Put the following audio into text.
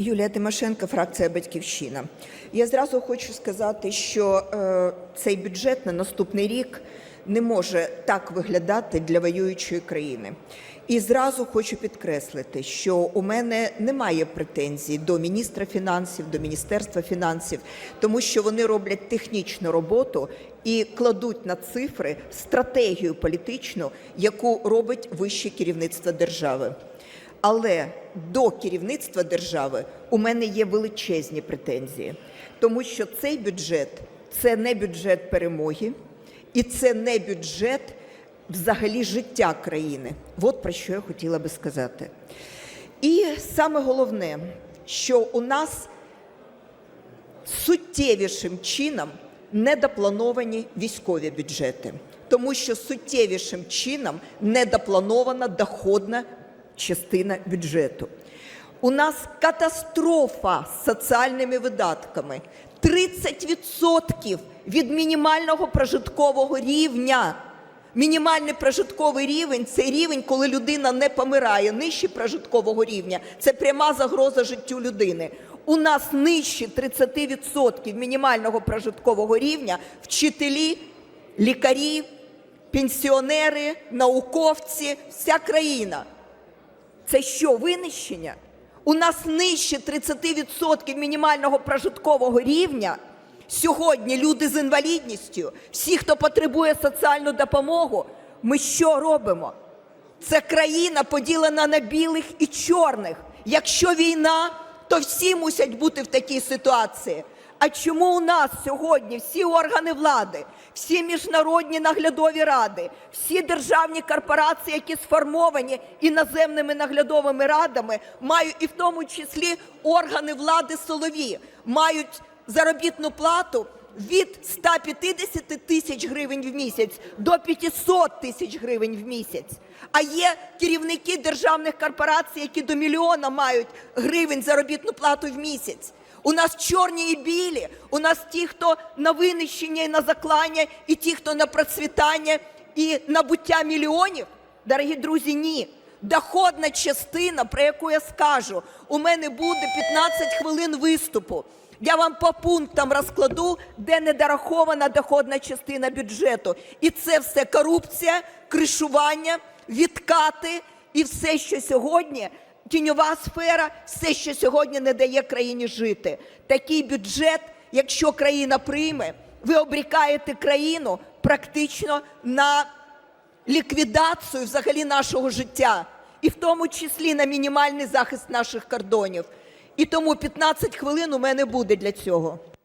Юлія Тимошенко, фракція Батьківщина. Я зразу хочу сказати, що е, цей бюджет на наступний рік не може так виглядати для воюючої країни. І зразу хочу підкреслити, що у мене немає претензій до міністра фінансів, до міністерства фінансів, тому що вони роблять технічну роботу і кладуть на цифри стратегію політичну, яку робить вище керівництво держави. Але до керівництва держави у мене є величезні претензії, тому що цей бюджет це не бюджет перемоги, і це не бюджет взагалі життя країни. От про що я хотіла би сказати. І саме головне, що у нас суттєвішим чином недоплановані військові бюджети, тому що суттєвішим чином недопланована доходна частина бюджету. У нас катастрофа з соціальними видатками. 30% від мінімального прожиткового рівня. Мінімальний прожитковий рівень це рівень, коли людина не помирає. Нижче прожиткового рівня це пряма загроза життю людини. У нас нижче 30% мінімального прожиткового рівня вчителі, лікарі, пенсіонери, науковці, вся країна. Це що, винищення? У нас нижче 30% мінімального прожиткового рівня. Сьогодні люди з інвалідністю, всі, хто потребує соціальну допомогу, ми що робимо? Це країна поділена на білих і чорних. Якщо війна, то всі мусять бути в такій ситуації. А чому у нас сьогодні всі органи влади, всі міжнародні наглядові ради, всі державні корпорації, які сформовані іноземними наглядовими радами, мають і в тому числі органи влади силові, мають заробітну плату від 150 тисяч гривень в місяць до 500 тисяч гривень в місяць. А є керівники державних корпорацій, які до мільйона мають гривень заробітну плату в місяць. У нас чорні і білі, у нас ті, хто на винищення і на заклання, і ті, хто на процвітання і набуття мільйонів. Дорогі друзі, ні. Доходна частина, про яку я скажу, у мене буде 15 хвилин виступу. Я вам по пунктам розкладу, де недорахована доходна частина бюджету. І це все корупція, кришування, відкати і все, що сьогодні тіньова сфера, все, що сьогодні не дає країні жити. Такий бюджет, якщо країна прийме, ви обрікаєте країну практично на ліквідацію взагалі нашого життя, і в тому числі на мінімальний захист наших кордонів. І тому 15 хвилин у мене буде для цього.